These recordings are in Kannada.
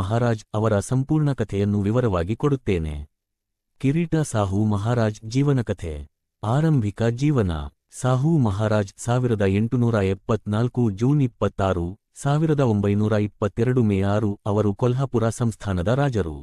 ಮಹಾರಾಜ್ ಅವರ ಸಂಪೂರ್ಣ ಕಥೆಯನ್ನು ವಿವರವಾಗಿ ಕೊಡುತ್ತೇನೆ. ಕಿರೀಟ ಸಾಹು ಮಹಾರಾಜ್ ಜೀವನಕಥೆ ಆರಂಭಿಕ ಜೀವನ. ಸಾಹು ಮಹಾರಾಜ್ ಸಾವಿರದ ಎಂಟುನೂರ ಎಪ್ಪತ್ನಾಲ್ಕು ಜೂನ್ ಇಪ್ಪತ್ತಾರು, ಸಾವಿರದ ಒಂಬೈನೂರ ಇಪ್ಪತ್ತೆರಡು ಮೇ ಆರು ಅವರು ಕೊಲ್ಹಾಪುರ ಸಂಸ್ಥಾನದ ರಾಜರು.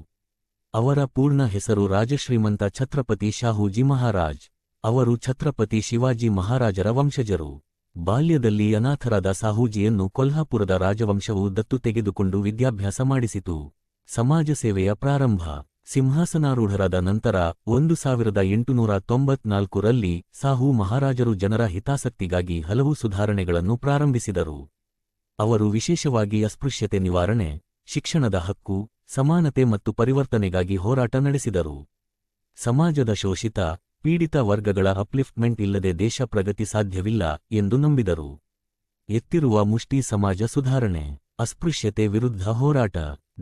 ಅವರ ಪೂರ್ಣ ಹೆಸರು ರಾಜಶ್ರೀಮಂತ ಛತ್ರಪತಿ ಶಾಹುಜಿ ಮಹಾರಾಜ್. ಅವರು ಛತ್ರಪತಿ ಶಿವಾಜಿ ಮಹಾರಾಜರ ವಂಶಜರು. ಬಾಲ್ಯದಲ್ಲಿ ಅನಾಥರಾದ ಸಾಹೂಜಿಯನ್ನು ಕೊಲ್ಹಾಪುರದ ರಾಜವಂಶವು ದತ್ತು ತೆಗೆದುಕೊಂಡು ವಿದ್ಯಾಭ್ಯಾಸ ಮಾಡಿಸಿತು. ಸಮಾಜ ಸೇವೆಯ ಪ್ರಾರಂಭ. ಸಿಂಹಾಸನಾರೂಢರಾದ ನಂತರ ಒಂದು ಸಾವಿರದ ಎಂಟುನೂರ ತೊಂಬತ್ನಾಲ್ಕರಲ್ಲಿ ಸಾಹು ಮಹಾರಾಜರು ಜನರ ಹಿತಾಸಕ್ತಿಗಾಗಿ ಹಲವು ಸುಧಾರಣೆಗಳನ್ನು ಪ್ರಾರಂಭಿಸಿದರು. ಅವರು ವಿಶೇಷವಾಗಿ ಅಸ್ಪೃಶ್ಯತೆ ನಿವಾರಣೆ, ಶಿಕ್ಷಣದ ಹಕ್ಕು, ಸಮಾನತೆ ಮತ್ತು ಪರಿವರ್ತನೆಗಾಗಿ ಹೋರಾಟ ನಡೆಸಿದರು. ಸಮಾಜದ ಶೋಷಿತ ಪೀಡಿತ ವರ್ಗಗಳ ಅಪ್ಲಿಫ್ಟ್ಮೆಂಟ್ ಇಲ್ಲದೆ ದೇಶ ಪ್ರಗತಿ ಸಾಧ್ಯವಿಲ್ಲ ಎಂದು ನಂಬಿದರು. ಎತ್ತಿರುವ ಮುಷ್ಟಿ ಸಮಾಜ ಸುಧಾರಣೆ, ಅಸ್ಪೃಶ್ಯತೆ ವಿರುದ್ಧ ಹೋರಾಟ,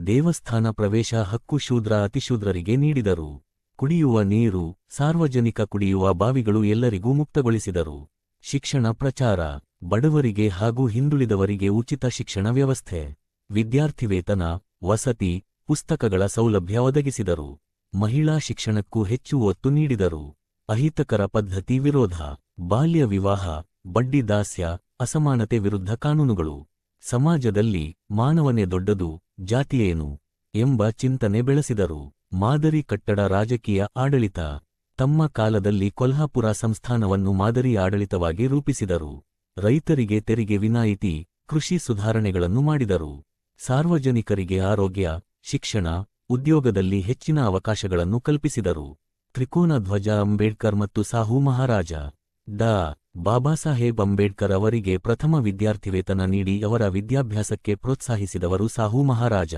ದೇವಸ್ಥಾನ ಪ್ರವೇಶ ಹಕ್ಕು ಶೂದ್ರ ಅತಿಶೂದ್ರರಿಗೆ ನೀಡಿದರು. ಕುಡಿಯುವ ನೀರು, ಸಾರ್ವಜನಿಕ ಕುಡಿಯುವ ಬಾವಿಗಳು ಎಲ್ಲರಿಗೂ ಮುಕ್ತಗೊಳಿಸಿದರು. ಶಿಕ್ಷಣ ಪ್ರಚಾರ, ಬಡವರಿಗೆ ಹಾಗೂ ಹಿಂದುಳಿದವರಿಗೆ ಉಚಿತ ಶಿಕ್ಷಣ ವ್ಯವಸ್ಥೆ, ವಿದ್ಯಾರ್ಥಿವೇತನ, ವಸತಿ, ಪುಸ್ತಕಗಳ ಸೌಲಭ್ಯ ಒದಗಿಸಿದರು. ಮಹಿಳಾ ಶಿಕ್ಷಣಕ್ಕೂ ಹೆಚ್ಚು ಒತ್ತು ನೀಡಿದರು. ಅಹಿತಕರ ಪದ್ಧತಿ ವಿರೋಧ, ಬಾಲ್ಯ ವಿವಾಹ, ಬಡ್ಡಿ ದಾಸ್ಯ, ಅಸಮಾನತೆ ವಿರುದ್ಧ ಕಾನೂನುಗಳು. ಸಮಾಜದಲ್ಲಿ ಮಾನವನೇ ದೊಡ್ಡದು, ಜಾತಿಯೇನು ಎಂಬ ಚಿಂತನೆ ಬೆಳೆಸಿದರು. ಮಾದರಿ ಕಟ್ಟಡ ರಾಜಕೀಯ ಆಡಳಿತ. ತಮ್ಮ ಕಾಲದಲ್ಲಿ ಕೊಲ್ಹಾಪುರ ಸಂಸ್ಥಾನವನ್ನು ಮಾದರಿ ಆಡಳಿತವಾಗಿ ರೂಪಿಸಿದರು. ರೈತರಿಗೆ ತೆರಿಗೆ ವಿನಾಯಿತಿ, ಕೃಷಿ ಸುಧಾರಣೆಗಳನ್ನು ಮಾಡಿದರು. ಸಾರ್ವಜನಿಕರಿಗೆ ಆರೋಗ್ಯ, ಶಿಕ್ಷಣ, ಉದ್ಯೋಗದಲ್ಲಿ ಹೆಚ್ಚಿನ ಅವಕಾಶಗಳನ್ನು ಕಲ್ಪಿಸಿದರು. ತ್ರಿಕೋನ ಧ್ವಜ ಅಂಬೇಡ್ಕರ್ ಮತ್ತು ಸಾಹು ಮಹಾರಾಜ. ಡಾ. ಬಾಬಾಸಾಹೇಬ್ ಅಂಬೇಡ್ಕರ್ ಅವರಿಗೆ ಪ್ರಥಮ ವಿದ್ಯಾರ್ಥಿ ವೇತನ ನೀಡಿ ಅವರ ವಿದ್ಯಾಭ್ಯಾಸಕ್ಕೆ ಪ್ರೋತ್ಸಾಹಿಸಿದವರು ಸಾಹು ಮಹಾರಾಜ.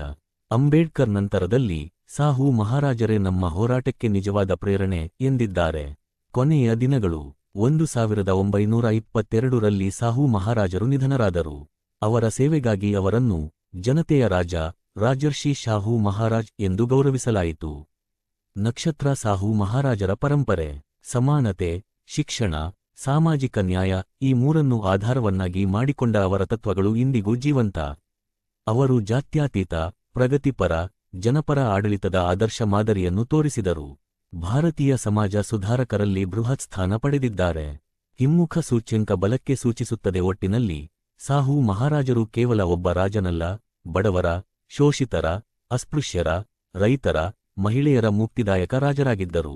ಅಂಬೇಡ್ಕರ್ ನಂತರದಲ್ಲಿ ಸಾಹು ಮಹಾರಾಜರೇ ನಮ್ಮ ಹೋರಾಟಕ್ಕೆ ನಿಜವಾದ ಪ್ರೇರಣೆ ಎಂದಿದ್ದಾರೆ. ಕೊನೆಯ ದಿನಗಳು, ಒಂದು ಸಾವಿರದ ಒಂಬೈನೂರ ಇಪ್ಪತ್ತೆರಡರಲ್ಲಿ ಸಾಹು ಮಹಾರಾಜರು ನಿಧನರಾದರು. ಅವರ ಸೇವೆಗಾಗಿ ಅವರನ್ನು ಜನತೆಯ ರಾಜ ರಾಜರ್ಷಿ ಶಾಹು ಮಹಾರಾಜ್ ಎಂದು ಗೌರವಿಸಲಾಯಿತು. ನಕ್ಷತ್ರ ಸಾಹು ಮಹಾರಾಜರ ಪರಂಪರೆ, ಸಮಾನತೆ, ಶಿಕ್ಷಣ, ಸಾಮಾಜಿಕ ನ್ಯಾಯ ಈ ಮೂರನ್ನು ಆಧಾರವನ್ನಾಗಿ ಮಾಡಿಕೊಂಡ ಅವರ ತತ್ವಗಳು ಇಂದಿಗೂ ಜೀವಂತ. ಅವರು ಜಾತ್ಯಾತೀತ, ಪ್ರಗತಿಪರ, ಜನಪರ ಆಡಳಿತದ ಆದರ್ಶ ಮಾದರಿಯನ್ನು ತೋರಿಸಿದರು. ಭಾರತೀಯ ಸಮಾಜ ಸುಧಾರಕರಲ್ಲಿ ಬೃಹತ್ ಸ್ಥಾನ ಪಡೆದಿದ್ದಾರೆ. ಹಿಮ್ಮುಖ ಸೂಚ್ಯಂಕ ಬಲಕ್ಕೆ ಸೂಚಿಸುತ್ತದೆ ಒಟ್ಟಿನಲ್ಲಿ, ಸಾಹು ಮಹಾರಾಜರು ಕೇವಲ ಒಬ್ಬ ರಾಜನಲ್ಲ, ಬಡವರ, ಶೋಷಿತರ, ಅಸ್ಪೃಶ್ಯರ, ರೈತರ ಮಹಿಳೆಯರ ಮುಕ್ತಿದಾಯಕ ರಾಜರಾಗಿದ್ದರು.